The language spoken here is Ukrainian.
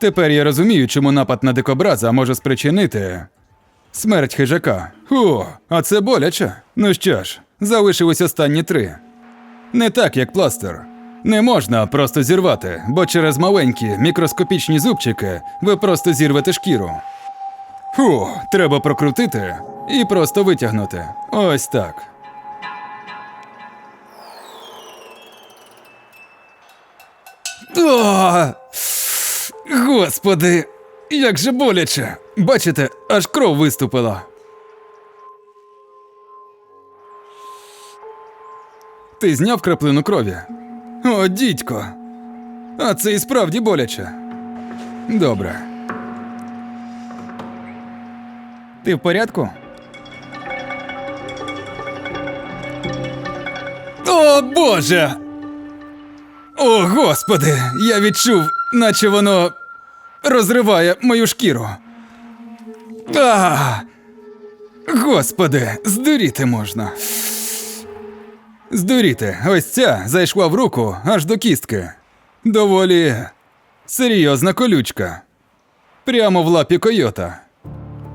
Тепер я розумію, чому напад на дикобраза може спричинити смерть хижака. О, а це боляче. Ну що ж, залишились останні три. Не так, як пластир. Не можна просто зірвати, бо через маленькі мікроскопічні зубчики ви просто зірвете шкіру. Фу, треба прокрутити і просто витягнути. Ось так. О! Господи, як же боляче. Бачите, аж кров виступила. Ти зняв краплину крові? О, дідько. А це і справді боляче. Добре. Ти в порядку? О, Боже! О, господи! Я відчув, наче воно розриває мою шкіру. А! Господи, здуріти можна. Здуріти, ось ця зайшла в руку аж до кістки. Доволі серйозна колючка. Прямо в лапі койота.